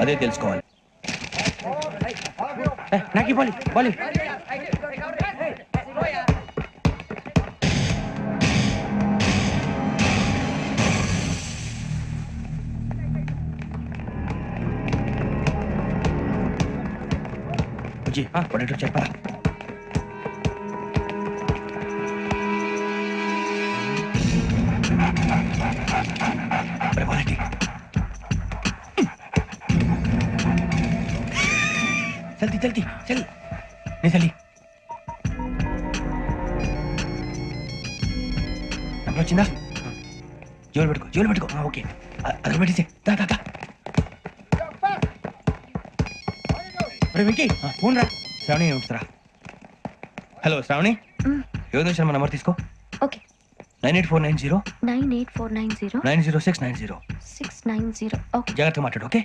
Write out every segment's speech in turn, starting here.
అదే తెలుసుకోవాలి. నాకు ఇవ్వాలి బౌలింగ్ చెప్పరా? జల్దీ జల్దీ చల్ నీ చల్లి నెంబర్ వచ్చిందా? జోలు పెట్టుకో జోలు పెట్టుకో. ఓకే. అ- అది పెట్టేసే దా దా దా. వెంకీ ఫోన్ రా. శ్రావణి ఉంచుతారా హలో శ్రావణి. యోగేంద్ర శర్మ నెంబర్ తీసుకో. Okay. Nine eight four nine zero. Nine eight four nine zero. Nine zero six nine zero. Six nine zero. Okay. జాగ్రత్తగా మాట్లాడు ఓకే?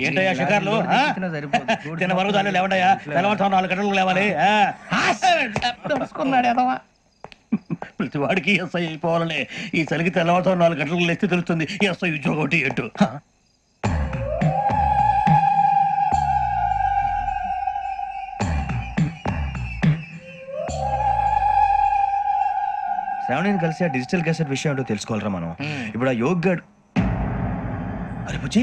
ఏంటయ్యా షికార్లు వరకు తెల్లవారుతో నాలుగు గంటలకు లేవాలి. ఆ? తెలుసుకున్నాడు ఎదవా. ప్రతి వాడికి ఎస్ఐ అయిపోవాలని. ఈ చలికి తెల్లవారుతో నాలుగు గంటలకు లేస్తే తెలుస్తుంది ఎస్ఐ ఉద్యోగం ఒకటి ఎటు శ్రావణిని కలిసి ఆ డిజిటల్ క్యాసెట్ విషయం ఏంటో తెలుసుకోవాలరా మనం. ఇప్పుడు ఆ యోగ్ గడ్ అరే బుజ్జి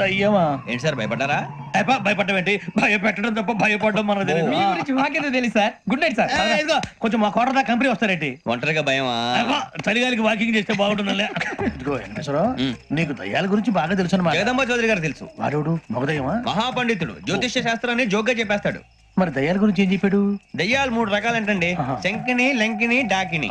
ఏంటి సార్ భయపడ్డారా? భయపడడం ఏంటి భయపెట్టడం తప్ప భయపడడం మనకు తెలియదు మీ గురించి మాకేదో తెలుసు సార్. Good night sir. ఇదిగో కొంచెం మా కోట దాకా కంపెనీ వస్తారేంటి? ఒంటరిగా భయమా? చలిగాలికి వాకింగ్ చేస్తే బాగుంటుందిలే. ఇదిగో వెంకటేశ్వరరావు నీకు దయ్యాల గురించి బాగా తెలుసు అనమాట జగదంబ చౌదరి గారు తెలుసు. వాడోడు మగదయ్యమా? మహాపండితుడు. జ్యోతిష్య శాస్త్రాన్ని జోగ్గా చెప్పేస్తాడు. మరి దయ్యాల గురించి ఏం చెప్పాడు? దయ్యాలు మూడు రకాలంటండి. ఆహా. శంకిని లంకిని డాకిని.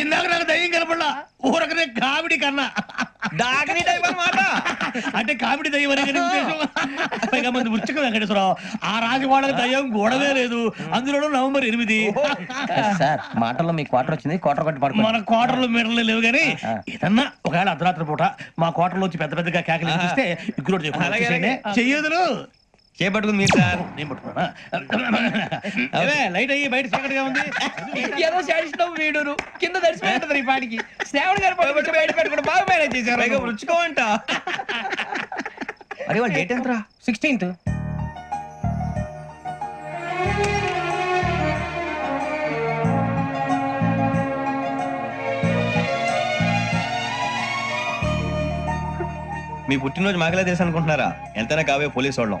ఇందాక నాకు దయ్యం కనపడలా. ఊరకనే కామెడీ కన్నా. డాకిని టైప్ అన్నమాట. అంటే కామెడీ దయ్యం అనే కదా ఉద్దేశం. పైగా మంది ఉచ్చక వెంకటేశ్వరరావు ఆ రాజు వాళ్ళకి దయ్యం గొడవే లేదు. అందులోనూ నవంబర్ ఎనిమిది. సార్ మాటల్లో మీ క్వార్టర్ వచ్చింది క్వార్టర్ కొట్టి పడుకో మన కోటర్లు మెడలు లేవు కానీ ఏదన్నా ఒకవేళ అర్ధరాత్రి పూట మా కోటర్లో వచ్చి పెద్ద పెద్దగా కేకలు అలాగే, అలాగే. చెయ్యదులు. చేపట్టుకుంది మీరు సార్? నేను పట్టుకున్నా అవే లైట్ అయ్యి బయట చీకటిగా ఉంది. ఏదో శాడిస్తాం వీడును కింద దర్శనం ఈ పాటికి. శ్రావణ్ గారు బయట పెట్టుకుంటే బాగా మేనేజ్ పైగా చేశారు రుచుకోవంట అరే వాళ్ళ డేట్ ఎంతరా? సిక్స్టీన్త్. మీ పుట్టినరోజు మాకలే తెలుసు అనుకుంటున్నారా? ఎంతైనా కావే పోలీసు వాళ్ళం